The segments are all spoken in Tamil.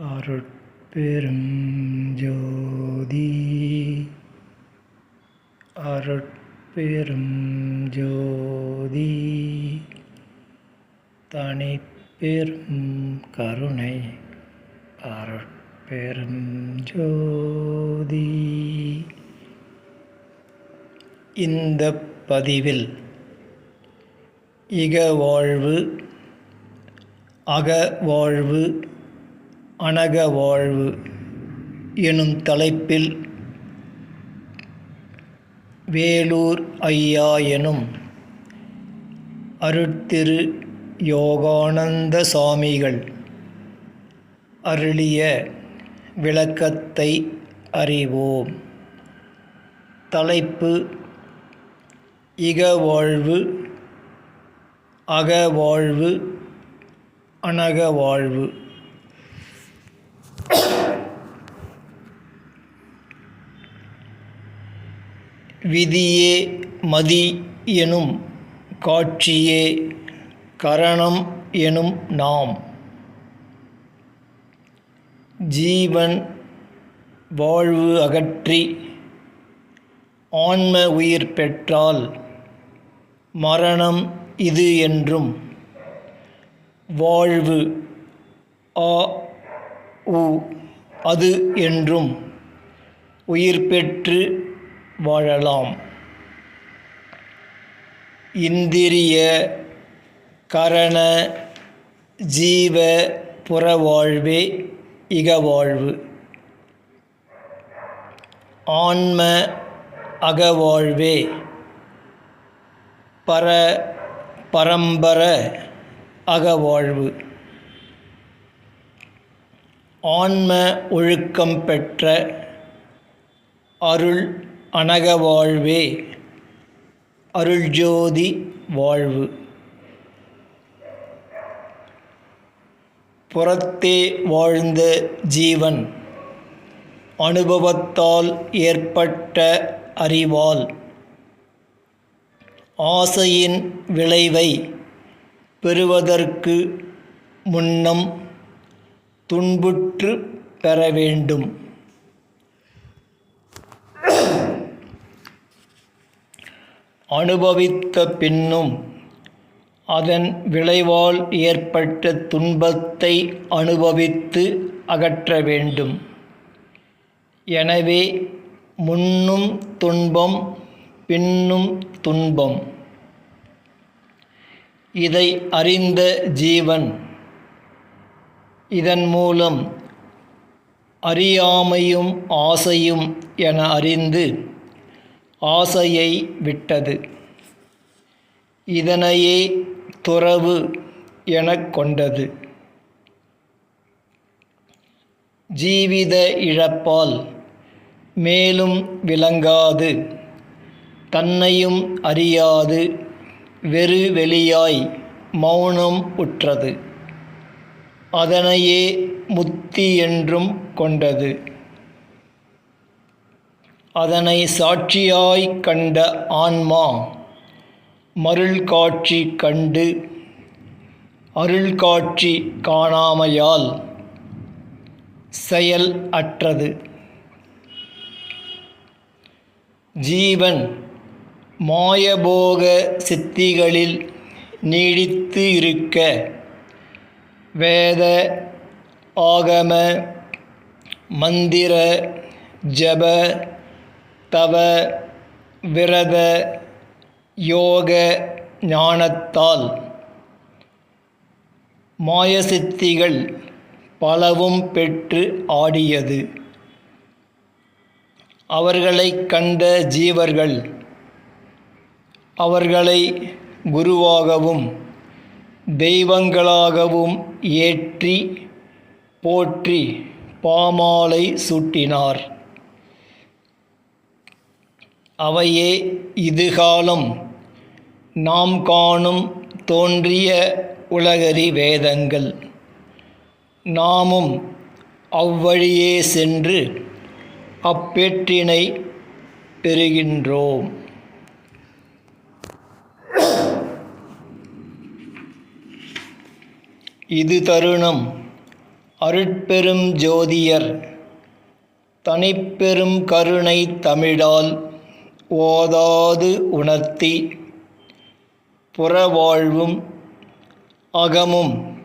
அருட்பெரும் ஜோதி அருட்பெரும் ஜோதி தனிப்பெரும் கருணை. அருட்பெரும் ஜோதி இந்த பதிவில் இக வாழ்வு அக வாழ்வு அனக வாழ்வு எனும் தலைப்பில் வேலூர் ஐயா எனும் அருட்திரு யோகானந்த சாமிகள் அருளிய விளக்கத்தை அறிவோம். தலைப்பு இக வாழ்வு அக வாழ்வு அனக வாழ்வு விதியே மதி எனும் காட்சியே கரணம் எனும் நாம். ஜீவன் வாழ்வு அகற்றி ஆன்ம உயிர் பெற்றால் மரணம் இது என்றும். வாழ்வு ஆ உ அது என்றும். உயிர் பெற்று வாழலாம். இந்திரிய கரண ஜீவ புறவாழ்வே இகவாழ்வு. ஆன்ம அகவாழ்வே பர பரம்பர அகவாழ்வு. ஆன்ம ஒழுக்கம் பெற்ற அருள் அனகவாழ்வே அருள்ஜோதி வாழ்வு. புறத்தே வாழ்ந்த ஜீவன் அனுபவத்தால் ஏற்பட்ட அறிவால். ஆசையின் விளைவை பெறுவதற்கு முன்னம் துன்புற்று பெற வேண்டும். அனுபவித்த பின்னும் அதன் விளைவால் ஏற்பட்ட துன்பத்தை அனுபவித்து அகற்ற வேண்டும். எனவே முன்னும் துன்பம் பின்னும் துன்பம். இதை அறிந்த ஜீவன் இதன் மூலம் அறியாமையும் ஆசையும் என அறிந்து ஆசையை விட்டது. இதனையே துறவு எனக் கொண்டது. ஜீவித இழப்பால் மேலும் விளங்காது. தன்னையும் அறியாது. வெறு வெளியாய் மௌனம் உற்றது. அதனையே முத்தி என்றும் கொண்டது. அதனை சாட்சியாய் கண்ட ஆன்மா மருள் காட்சி கண்டு அருள் காட்சி காணாமையால் செயல் அற்றது. ஜீவன் மாயபோக சித்திகளில் நீடித்து இருக்க வேத ஆகம மந்திர ஜப தவ விரத யோக ஞானத்தால் மாயசித்திகள் பலவும் பெற்று ஆடியது. அவர்களை கண்ட ஜீவர்கள் அவர்களை குருவாகவும் தெய்வங்களாகவும் ஏற்றி போற்றி பாமாலை சூட்டினார். அவையே இதுகாலம். நாம் காணும் தோன்றிய உலகறி வேதங்கள். நாமும் அவ்வழியே சென்று அப்பேற்றினை பெறுகின்றோம். இது தருணம் அருட்பெரும் ஜோதியர் தனிப்பெரும் கருணை தமிழால் ஓதாது உணர்த்தி புறவாழ்வும் அகமும்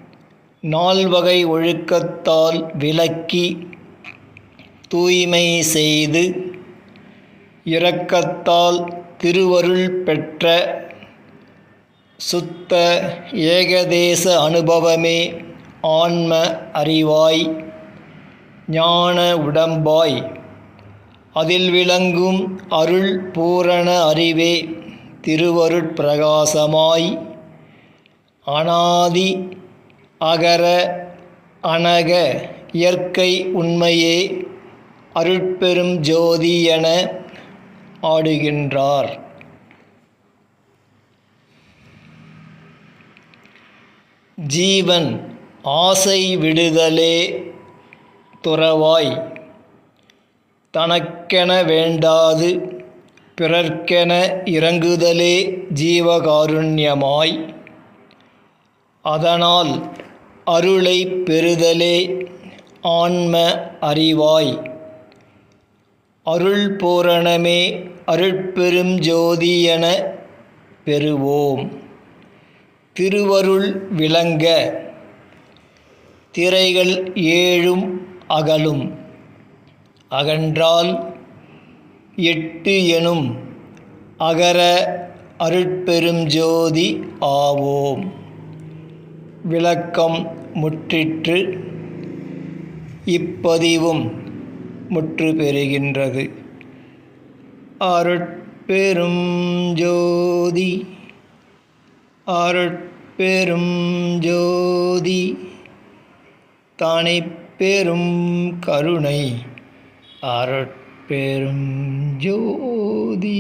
நால்வகை ஒழுக்கத்தால் விலக்கி தூய்மை செய்து இரக்கத்தால் திருவருள் பெற்ற சுத்த ஏகதேச அனுபவமே ஆன்ம அறிவாய் ஞான உடம்பாய். அதில் விளங்கும் அருள் பூரண அறிவே திருவருட்பிரகாசமாய் அனாதி அகர அனக இயற்கை உண்மையே அருட்பெரும் ஜோதி என ஆடுகின்றார். ஜீவன் ஆசை விடுதலே துறவாய் தனக்கென வேண்டாது பிறர்க்கென இறங்குதலே ஜீவகாருண்யமாய். அதனால் அருளை பெறுதலே ஆன்ம அறிவாய். அருள் பூரணமே அருட்பெரும் ஜோதி என பெறுவோம். திருவருள் விளங்க திரைகள் ஏழும் அகலும். அகன்றால் எட்டு எனும் அகர அருட்பெரும் ஜோதி ஆவோம். விளக்கம் முற்றிற்று இப்பதிவும் முற்று பெறுகின்றது அருட்பெரும் ஜோதி அருட்பெரும் ஜோதி தானே பெரும் கருணை அருட்பெரும் ஜோதி.